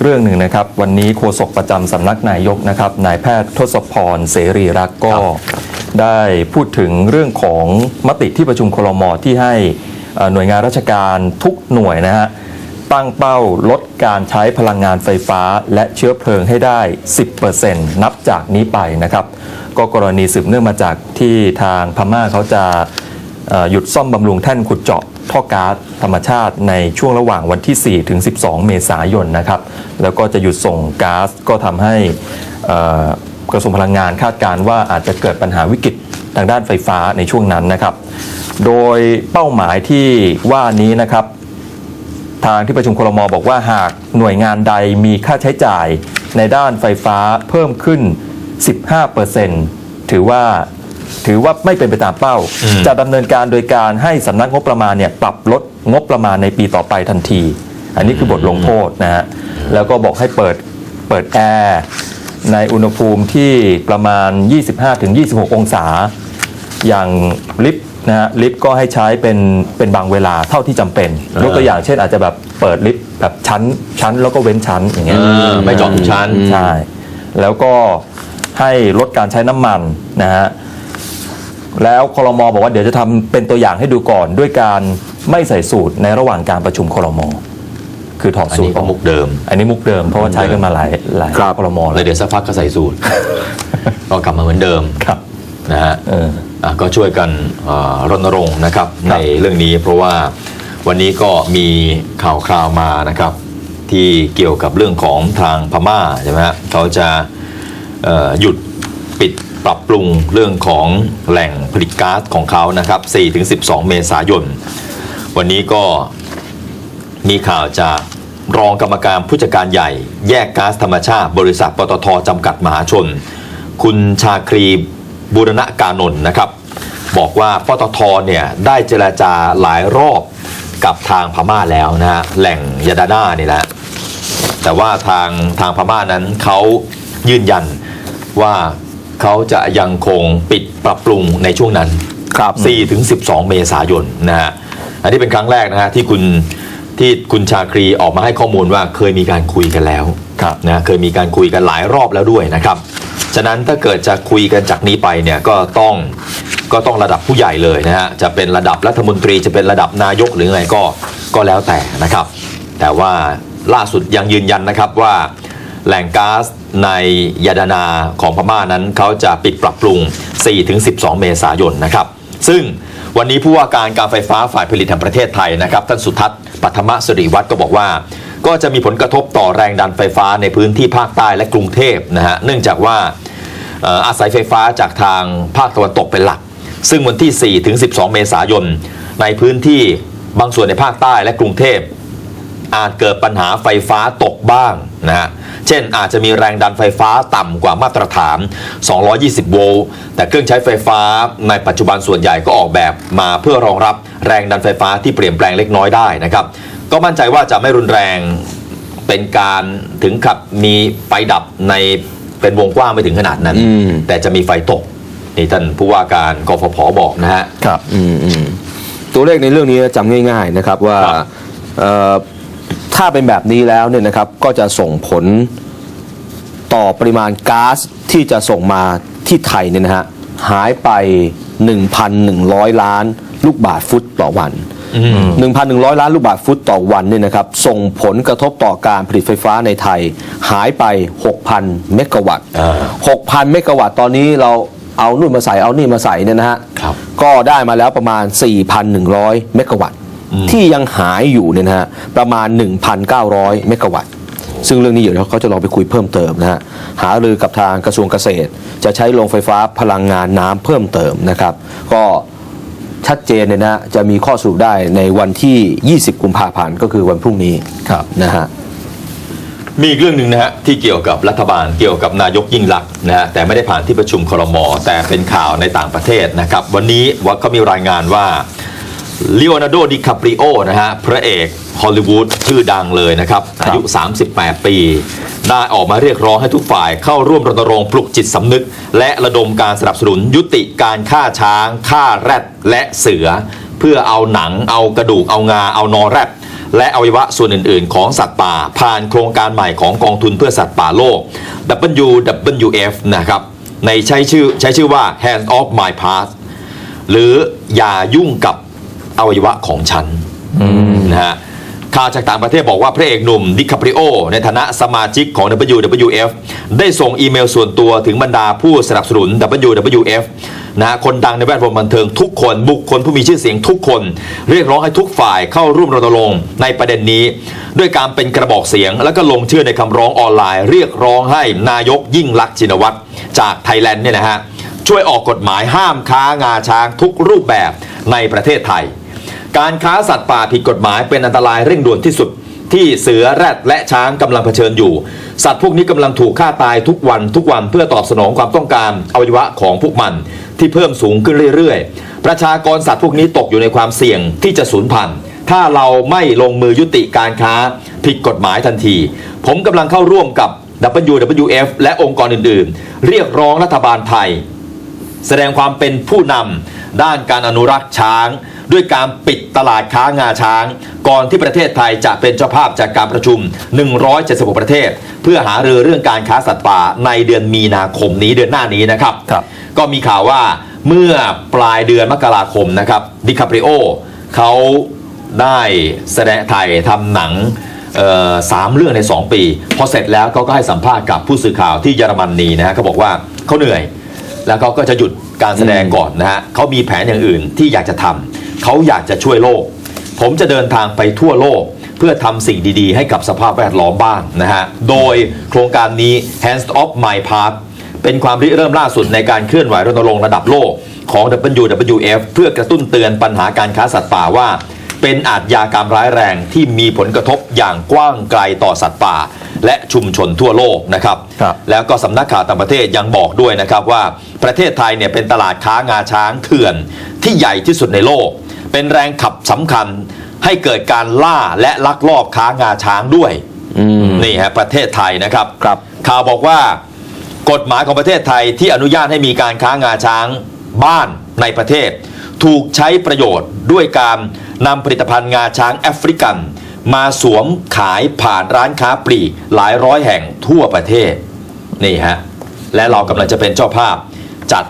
เรื่องหนึ่งนะครับ วันนี้โฆษกประจำสำนักนายกนะครับนายแพทย์ทศพรเสรีรักษ์ก็ได้พูดถึงเรื่องของมติที่ประชุมครมที่ให้เอ่อหน่วยงานราชการทุกหน่วยนะฮะตั้งเป้าลดการใช้พลังงานไฟฟ้าและเชื้อเพลิงให้ได้ 10%นับจากนี้ไปนะครับ ก็กรณีสืบเนื่องมาจากที่ทางพม่าเขาจะเอ่อ หยุดซ่อมบำรุงแท่นขุดเจาะท่อก๊าซธรรมชาติในช่วงระหว่างวันที่ 4 ถึง 12 เมษายนนะครับ แล้วก็จะหยุดส่งก๊าซก็ทำให้กระทรวงพลังงานคาดการณ์ว่าอาจจะเกิดปัญหาวิกฤตทางด้านไฟฟ้าในช่วงนั้นนะครับ โดยเป้าหมายที่ว่านี้นะครับ ทางที่ประชุมครมบอกว่าหากหน่วยงานใดมีค่าใช้จ่ายในด้านไฟฟ้าเพิ่มขึ้น 15%ถือว่า ถือว่าไม่เป็นไปตามเป้าอืมจะดำเนินการโดยการให้สำนักงบประมาณเนี่ยปรับลดงบประมาณในปีต่อไปทันที อันนี้คือบทลงโทษนะฮะแล้วก็บอกให้เปิดเปิดแอร์ในอุณหภูมิที่ประมาณ 25-26 องศา อย่างลิฟต์นะฮะลิฟต์ก็ให้ใช้เป็นเป็นบางเวลาเท่าที่จำเป็นอ่ายกตัวอย่างเช่นอาจจะแบบเปิดลิฟต์แบบชั้นชั้นแล้วก็เว้นชั้นอย่างเงี้ยอ่าไม่เจาะทุกชั้นใช่แล้วก็ให้ลดการใช้น้ำมันนะฮะ แล้วคลมบอกว่าเดี๋ยวจะทำเป็นตัวอย่างให้ดูก่อน ด้วยการไม่ใส่สูตรในระหว่างการประชุมคลมคือถอดอันสูตนี้รก็มุกเดิม อันนี้มุกเดิมเพราะว่าใช้กันมาหลายหลายครับคลมแล้แล้ววเดี๋ยวสักพักก็ใส่สูตรก็กลับมาเหมือนเดิมครับนะฮะเอออะก็ช่วยกันเอ่อรณรงค์นะครับคในรับเรื่องนี้เพราะว่าวันนี้ก็มีข่าวคราวมานะครับที่เกี่ยวกับเรื่องของทางพม่าใช่ไหมฮะเขาจะเอ่อหยุดปิด ปรับปรุงเรื่องของแหล่งผลิตก๊าซของเขานะครับ4-12 เมษายน วันนี้ก็มีข่าวจากรองกรรมการผู้จัดการใหญ่ แยกก๊าซธรรมชาติ บริษัทปตทจำกัดมหาชน คุณชาครีบูรณกานนท์นะครับ บอกว่าปตทเนี่ยได้เจราจาหลายรอบกับทางพม่าแล้วนะฮะแหล่งยาดาน่านี่แหละแต่ว่าทางทางพม่านั้นเขายืนยันว่า เขาจะยังคงปิดปรับปรุงในช่วงนั้นครับ4ถึง 12 เมษายนนะฮะอันนี้เป็นครั้งแรกนะฮะที่คุณที่คุณชาครีออกมาให้ข้อมูลว่าเคยมีการคุยกันแล้วครับนะเคยมีการคุยกันหลายรอบแล้วด้วยนะครับ ฉะนั้นถ้าเกิดจะคุยกันจากนี้ไปเนี่ยก็ต้องก็ต้องระดับผู้ใหญ่เลยนะฮะจะเป็นระดับรัฐมนตรีจะเป็นระดับนายกหรือไงก็ก็แล้วแต่นะครับ แต่ว่าล่าสุดยังยืนยันนะครับว่า แหล่งก๊าซในยาดานาของพม่านั้นเขาจะปิดปรับปรุง 4-12 เมษายนนะครับ ซึ่งวันนี้ผู้ว่าการการไฟฟ้าฝ่ายผลิตแห่งประเทศไทยนะครับท่านสุทัศน์ปัทมสิริวัตรก็บอกว่า ก็จะมีผลกระทบต่อแรงดันไฟฟ้าในพื้นที่ภาคใต้และกรุงเทพนะฮะเนื่องจากว่าเอ่ออาศัยไฟฟ้าจากทางภาคตะวันตกเป็นหลัก ซึ่งวันที่4ถึง12 เมษายน ในพื้นที่บางส่วนในภาคใต้และกรุงเทพ อาจเกิดปัญหาไฟฟ้าตกบ้างนะฮะ เช่นอาจจะมีแรงดันไฟฟ้าต่ำกว่ามาตรฐาน 220 โวลต์ แต่เครื่องใช้ไฟฟ้าในปัจจุบันส่วนใหญ่ก็ออกแบบมาเพื่อรองรับแรงดันไฟฟ้าที่เปลี่ยนแปลงเล็กน้อยได้นะครับ ก็มั่นใจว่าจะไม่รุนแรงเป็นการถึงกับมีไฟดับในเป็นวงกว้างไม่ถึงขนาดนั้นอืมแต่จะมีไฟตกนี่ท่านผู้ว่าการกฟผบอกนะฮะ ครับ อืมอืมตัวเลขในเรื่องนี้จำง่าย ๆนะครับว่าครับเอ่อ ถ้าเป็นแบบนี้แล้วเนี่ยนะครับก็จะส่งผลต่อปริมาณก๊าซที่จะส่งมาที่ไทยเนี่ยนะฮะหายไป 1,100 ล้านลูกบาทฟุตต่อวัน 1,100 ล้านลูกบาทฟุตต่อวันเนี่ยนะครับส่งผลกระทบต่อการผลิตไฟฟ้าในไทย หายไป 6,000 เมกะวัตต์อ่า6,000 เมกะวัตต์ตอนนี้เราเอานู่นมาใส่เอานี่มาใส่เนี่ยนะฮะครับก็ได้มาแล้วประมาณ 4,100 เมกะวัตต์ ที่ยังหายอยู่เนี่ยนะฮะประมาณ 1,900 เมกะวัตต์ซึ่งเรื่องนี้เดี๋ยวเขาจะลองไปคุยเพิ่มเติมนะฮะหารือกับทางกระทรวงเกษตร จะใช้โรงไฟฟ้าพลังงานน้ำเพิ่มเติมนะครับ ก็ชัดเจนเนี่ยนะฮะจะมีข้อสรุปได้ในวันที่ 20 กุมภาพันธ์ก็คือวันพรุ่งนี้ครับนะฮะมีอีกเรื่องหนึ่งนะฮะที่เกี่ยวกับรัฐบาลเกี่ยวกับนายกยิ่งลักษณ์นะฮะแต่ไม่ได้ผ่านที่ประชุมครมแต่เป็นข่าวในต่างประเทศนะครับ วันนี้ว่าเขามีรายงานว่า เล o อนาร์โด ดิคาปริโอนะฮะพระเอกฮอลลีวูดชื่อดังเลยนะครับ อายุ 38 ปี ได้ออกมาเรียกร้องให้ทุกฝ่ายเข้าร่วมรณรงค์ปลุกจิตสำนึก และระดมการสนับสนุนยุติการฆ่าช้าง ฆ่าแรดและเสือ เพื่อเอาหนังเอากระดูกเอางาเอานอแรดและอวัยวะส่วนอื่น ๆ ของสัตว์ป่า ผ่านโครงการใหม่ของกองทุนเพื่อสัตว์ป่าโลก WWF นะครับในใช้ชื่อใช้ชื่อว่า Hand of My Past หรืออย่ายุ่งกับ อวัยวะของฉันนะฮะข่าวจากต่างประเทศบอกว่าพระเอกหนุ่มดิคาปริโอ ในฐานะสมาชิกของ WWF ได้ส่งอีเมลส่วนตัวถึงบรรดาผู้สนับสนุน WWF นะฮะคนดังในแวดวงบันเทิงทุกคนบุคคลผู้มีชื่อเสียงทุกคน เรียกร้องให้ทุกฝ่ายเข้าร่วมรณรงค์ในประเด็นนี้ ด้วยการเป็นกระบอกเสียง แล้วก็ลงชื่อในคำร้องออนไลน์ เรียกร้องให้นายกยิ่งลักษณ์ชินวัตรจากไทยแลนด์เนี่ยนะฮะช่วยออกกฎหมายห้ามค้างาช้างทุกรูปแบบในประเทศไทย การค้าสัตว์ป่าผิดกฎหมายเป็นอันตรายเร่งด่วนที่สุด ที่เสือแรดและช้างกำลังเผชิญอยู่ สัตว์พวกนี้กำลังถูกฆ่าตายทุกวันทุกวันเพื่อตอบสนองความต้องการอวัยวะของพวกมัน ที่เพิ่มสูงขึ้นเรื่อยๆ ประชากรสัตว์พวกนี้ตกอยู่ในความเสี่ยงที่จะสูญพันธุ์ถ้าเราไม่ลงมือยุติการค้าผิดกฎหมายทันที ผมกำลังเข้าร่วมกับ WWF และองค์กรอื่นๆ เรียกร้องรัฐบาลไทย แสดงความเป็นผู้นำ ด้านการอนุรักษ์ช้าง ด้วยการปิดตลาดค้างาช้าง ก่อนที่ประเทศไทยจะเป็นเจ้าภาพจากการประชุม 176 ประเทศ เพื่อหารือเรื่องการค้าสัตว์ป่าในเดือนมีนาคมนี้เดือนหน้านี้นะครับครับก็มีข่าวว่าเมื่อปลายเดือนมกราคมนะครับดิคาปริโอเขาได้แสดงไทยทำหนังเอ่อสามเรื่องใน 2 ปี พอเสร็จแล้วเขาก็ให้สัมภาษณ์กับผู้สื่อข่าวที่เยอรมนีนะฮะเขาบอกว่าเขาเหนื่อย แล้วเขาก็จะหยุดการแสดงก่อนนะฮะเขามีแผนอย่างอื่นที่อยากจะทำเขาอยากจะช่วยโลก ผมจะเดินทางไปทั่วโลก เพื่อทำสิ่งดีๆ ให้กับสภาพแวดล้อมบ้างนะฮะโดยโครงการนี้ Hands Off My Part เป็นความริเริ่มล่าสุดในการเคลื่อนไหวรณรงค์ระดับโลกของ WWF เพื่อกระตุ้นเตือนปัญหาการค้าสัตว์ป่าว่า เป็นอาชญากรรมร้ายแรงที่มีผลกระทบอย่างกว้างไกลต่อสัตว์ป่า และชุมชนทั่วโลกนะครับ ครับ แล้วก็สำนักข่าวต่างประเทศยังบอกด้วยนะครับว่าประเทศไทยเนี่ยเป็นตลาดค้างาช้างเถื่อนที่ใหญ่ที่สุดในโลก เป็นแรงขับสำคัญให้เกิดการล่าและลักลอบค้างาช้างด้วย อืม นี่ฮะประเทศไทยนะครับ ครับ ข่าวบอกว่ากฎหมายของประเทศไทยที่อนุญาตให้มีการค้างาช้างบ้านในประเทศ ถูกใช้ประโยชน์ด้วยการนำผลิตภัณฑ์งาช้างแอฟริกัน มาสวมขายผ่านร้านค้าปลีกหลายร้อยแห่งทั่วประเทศ นี่ฮะ และเรากำลังจะเป็นเจ้าภาพจัด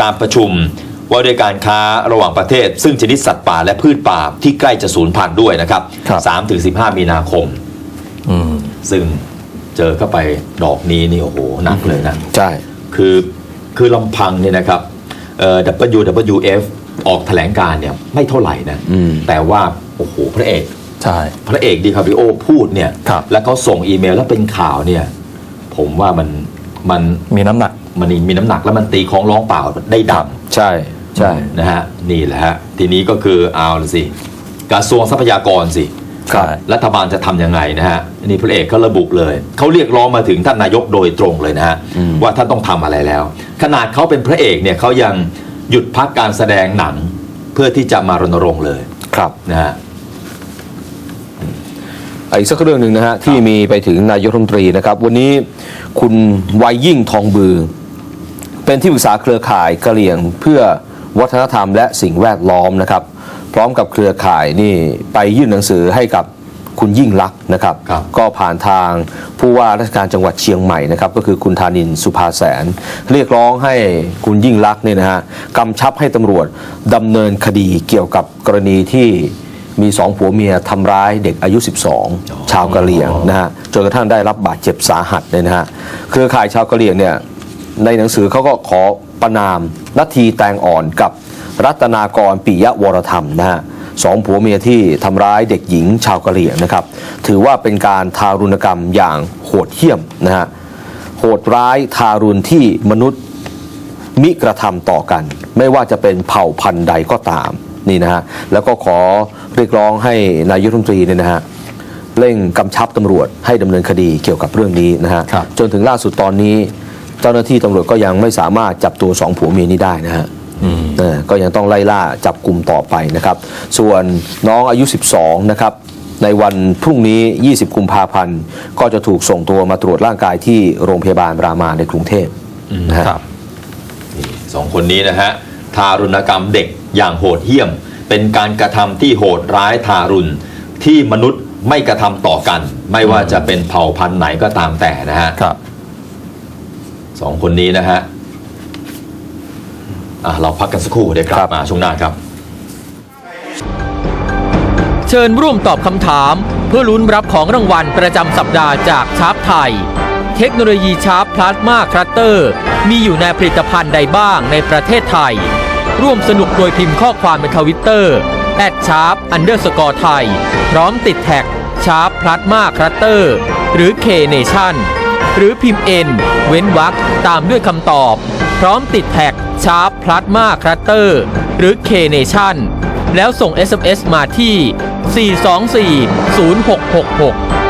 การประชุมว่าด้วยการค้าระหว่างประเทศ ซึ่งชนิดสัตว์ป่าและพืชป่าที่ใกล้จะสูญพันธุ์ด้วยนะครับครับ3-15มีนาคม อืมซึ่งเจอเข้าไปดอกนี้นี่โอ้โหหนักเลยนะ ใช่ คือคือลำพังเนี่ยนะครับเอ่อ WWF ออกแถลงการเนี่ยไม่เท่าไหร่นะ อืม แต่ว่า โอ้โห พระเอก ใช่ พระเอกดีคาริโอพูดเนี่ย ครับ แล้วเขาส่งอีเมลแล้วเป็นข่าวเนี่ย ผมว่ามันมันมีน้ำหนัก มันมีน้ำหนักแล้วมันตีของร้องเปล่าได้ดัง ใช่ ใช่ นะฮะนี่แหละฮะ ทีนี้ก็คือเอาละสิ กระทรวงทรัพยากรสิ ใช่รัฐบาลจะทำยังไงนะฮะนี่พระเอกเขาระบุเลยเขาเรียกร้องมาถึงท่านนายกโดยตรงเลยนะฮะอืมว่าท่านต้องทำอะไรแล้ว ขนาดเขาเป็นพระเอกเนี่ยเขายังหยุดพักการแสดงหนังเพื่อที่จะมารณรงค์เลยครับนะฮะอีกสักเรื่องหนึ่งนะฮะที่มีไปถึงนายกรัฐมนตรีนะครับ วันนี้คุณวัยยิ่งทองบือ เป็นที่ปรึกษาเครือข่ายกะเหรี่ยงเพื่อวัฒนธรรมและสิ่งแวดล้อมนะครับ พร้อมกับเครือข่ายนี่ไปยื่นหนังสือให้กับคุณยิ่งลักษณ์นะครับครับก็ผ่านทางผู้ว่าราชการจังหวัดเชียงใหม่นะครับก็คือคุณธานินทร์สุภาแสน เรียกร้องให้คุณยิ่งลักษณ์เนี่ยนะฮะกำชับให้ตำรวจดำเนินคดีเกี่ยวกับกรณีที่มีสองผัวเมียทำร้ายเด็กอายุ 12 ชาวกะเหรี่ยงนะฮะจนกระทั่งได้รับบาดเจ็บสาหัสเลยนะฮะเครือข่ายชาวกะเหรี่ยงเนี่ยในหนังสือเขาก็ขอประนามนาทีแตงอ่อนกับ รัตนากรปิยวรธรรมนะฮะสองผัวเมียที่ทำร้ายเด็กหญิงชาวกะเหรี่ยงนะครับ ถือว่าเป็นการทารุณกรรมอย่างโหดเหี้ยมนะฮะโหดร้ายทารุณที่มนุษย์มิกระทำต่อกัน ไม่ว่าจะเป็นเผ่าพันธุ์ใดก็ตามนี่นะฮะแล้วก็ขอเรียกร้องให้นายกรัฐมนตรีเนี่ยนะฮะเร่งกำชับตำรวจให้ดำเนินคดีเกี่ยวกับเรื่องนี้นะฮะครับจนถึงล่าสุดตอนนี้ เจ้าหน้าที่ตำรวจก็ยังไม่สามารถจับตัวสองผัวเมียนี้ได้นะฮะอืมเออ ก็ยังต้องไล่ล่าจับกลุ่มต่อไปนะครับ ส่วนน้องอายุ 12 นะครับในวันพรุ่งนี้ 20 กุมภาพันธ์ ก็จะถูกส่งตัวมาตรวจร่างกายที่โรงพยาบาลรามาในกรุงเทพนะฮะครับนี่สองคนนี้นะฮะ ทารุณกรรมเด็กอย่างโหดเหี้ยม เป็นการกระทำที่โหดร้ายทารุณ ที่มนุษย์ไม่กระทำต่อกัน ไม่ว่าจะเป็นเผ่าพันธุ์ไหนก็ตามแต่นะฮะครับสองคนนี้นะฮะ อะเราพักกันสักครู่เดี๋ยวกลัครับบมาช่วงหน้าครับ เชิญร่วมตอบคำถาม เพื่อลุ้นรับของรางวัลประจำสัปดาห์จากชาร์ปไทย เทคโนโลยีชาร์ปพลาสมาคลัตเตอร์ มีอยู่ในผลิตภัณฑ์ใดบ้างในประเทศไทย ร่วมสนุกโดยพิมพ์ข้อความในทวิตเตอร์แอดชาร์ปอันเดอร์สกอร์ไทย พร้อมติดแท็กชาร์ปพลาสมาคลัตเตอร์ หรือ K Nation หรือพิมพ์ N เว้นวรรคตามด้วยคำตอบ พร้อมติดแท็กชาร์ปพลาสมาคลัตเตอร์หรือ K Nation แล้วส่ง SMS มาที่ 424 0666